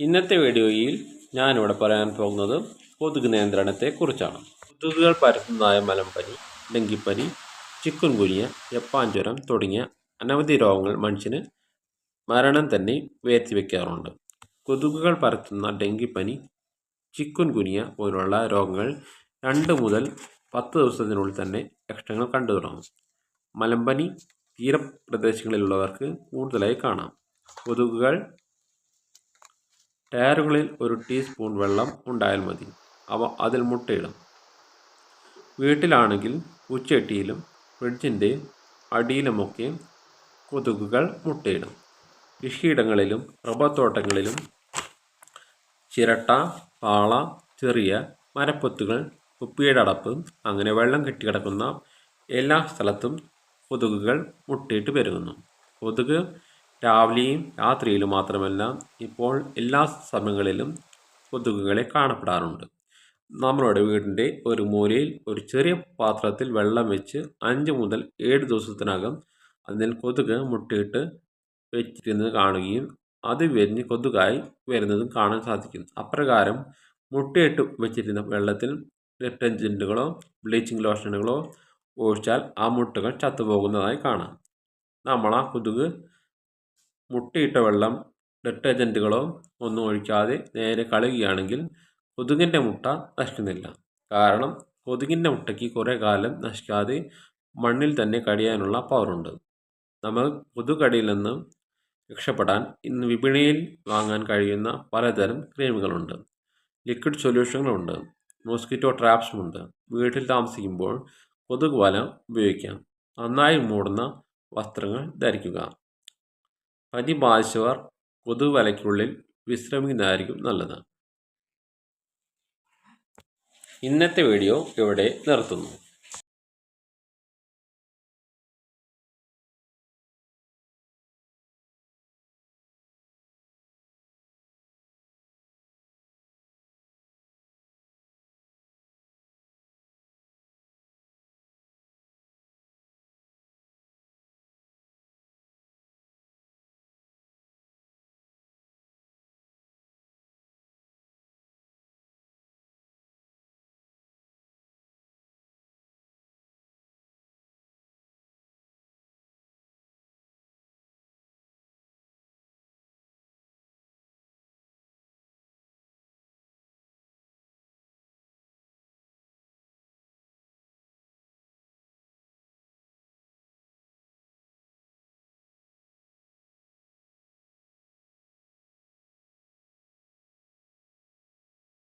ഇന്നത്തെ വീഡിയോയിൽ ഞാനിവിടെ പറയാൻ പോകുന്നത് കൊതുക് നിയന്ത്രണത്തെക്കുറിച്ചാണ്. കൊതുകുകൾ പരത്തുന്നതായ മലമ്പനി ഡെങ്കിപ്പനി ചിക്കുൻ കുനിയ ജപ്പാൻ ജ്വരം തുടങ്ങിയ അനവധി രോഗങ്ങൾ മനുഷ്യന് മരണം തന്നെ വരുത്തി വയ്ക്കാറുണ്ട് കൊതുകുകൾ പരത്തുന്ന ഡെങ്കിപ്പനി ചിക്കുൻ കുനിയ പോലുള്ള രോഗങ്ങൾ രണ്ട് മുതൽ പത്ത് ദിവസത്തിനുള്ളിൽ തന്നെ ലക്ഷണങ്ങൾ കണ്ടു തുടങ്ങും. മലമ്പനി തീരപ്രദേശങ്ങളിലുള്ളവർക്ക് കൂടുതലായി കാണാം. കൊതുകുകൾ ടയറുകളിൽ ഒരു ടീസ്പൂൺ വെള്ളം ഉണ്ടായാൽ മതി. അവ അതിൽ മുട്ടയിടും. വീട്ടിലാണെങ്കിൽ പൂച്ചട്ടിയിലും ഫ്രിഡ്ജിന്റെ അടിയിലുമൊക്കെ കൊതുകുകൾ മുട്ടയിടും. കൃഷിയിടങ്ങളിലും റബ്ബർ തോട്ടങ്ങളിലും ചിരട്ട പാള ചെറിയ മരപ്പൊത്തുകൾ കുപ്പിയുടെ അടപ്പ് അങ്ങനെ വെള്ളം കെട്ടിക്കിടക്കുന്ന എല്ലാ സ്ഥലത്തും കൊതുകുകൾ മുട്ടയിട്ട് പെരുകുന്നു. കൊതുക് രാവിലെയും രാത്രിയിലും മാത്രമല്ല ഇപ്പോൾ എല്ലാ സമയങ്ങളിലും കൊതുകുകളെ കാണപ്പെടാറുണ്ട്. നമ്മളുടെ വീടിന്റെ ഒരു മൂലയിൽ ഒരു ചെറിയ പാത്രത്തിൽ വെള്ളം വെച്ച് അഞ്ച് മുതൽ ഏഴ് ദിവസത്തിനകം അതിൽ കൊതുക് മുട്ടയിട്ട് വെച്ചിരുന്നത് കാണുകയും അത് വിരിഞ്ഞ് കൊതുകായി വരുന്നതും കാണാൻ സാധിക്കും. അപ്രകാരം മുട്ടയിട്ട് വെച്ചിരുന്ന വെള്ളത്തിൽ ഡിറ്റർജന്റുകളോ ബ്ലീച്ചിങ് ലോഷനുകളോ ഒഴിച്ചാൽ ആ മുട്ടകൾ ചത്തുപോകുന്നതായി കാണാം. നമ്മൾ ആ കൊതുക് മുട്ടയിട്ട വെള്ളം ഡിറ്റർജന്റുകളോ ഒന്നും ഒഴിക്കാതെ നേരെ കളയുകയാണെങ്കിൽ കൊതുകിന്റെ മുട്ട നശിക്കുന്നില്ല. കാരണം കൊതുകിന്റെ മുട്ടയ്ക്ക് കുറേ കാലം നശിക്കാതെ മണ്ണിൽ തന്നെ കഴിയാനുള്ള പവറുണ്ട് നമ്മൾ കൊതുകടിയിൽ നിന്ന് രക്ഷപ്പെടാൻ ഇന്ന് വിപണിയിൽ വാങ്ങാൻ കഴിയുന്ന പലതരം ക്രീമുകളുണ്ട്. ലിക്വിഡ് സൊല്യൂഷനുകളുണ്ട് മോസ്കിറ്റോ ട്രാപ്സുമുണ്ട് വീട്ടിൽ താമസിക്കുമ്പോൾ കൊതുക് വല ഉപയോഗിക്കാം. നന്നായി മൂടുന്ന വസ്ത്രങ്ങൾ ധരിക്കുക. പനി ബാധിച്ചവർ കൊതുകുവലയ്ക്കുള്ളിൽ വിശ്രമിക്കുന്നതായിരിക്കും നല്ലത്. ഇന്നത്തെ വീഡിയോ ഇവിടെ നിർത്തുന്നു.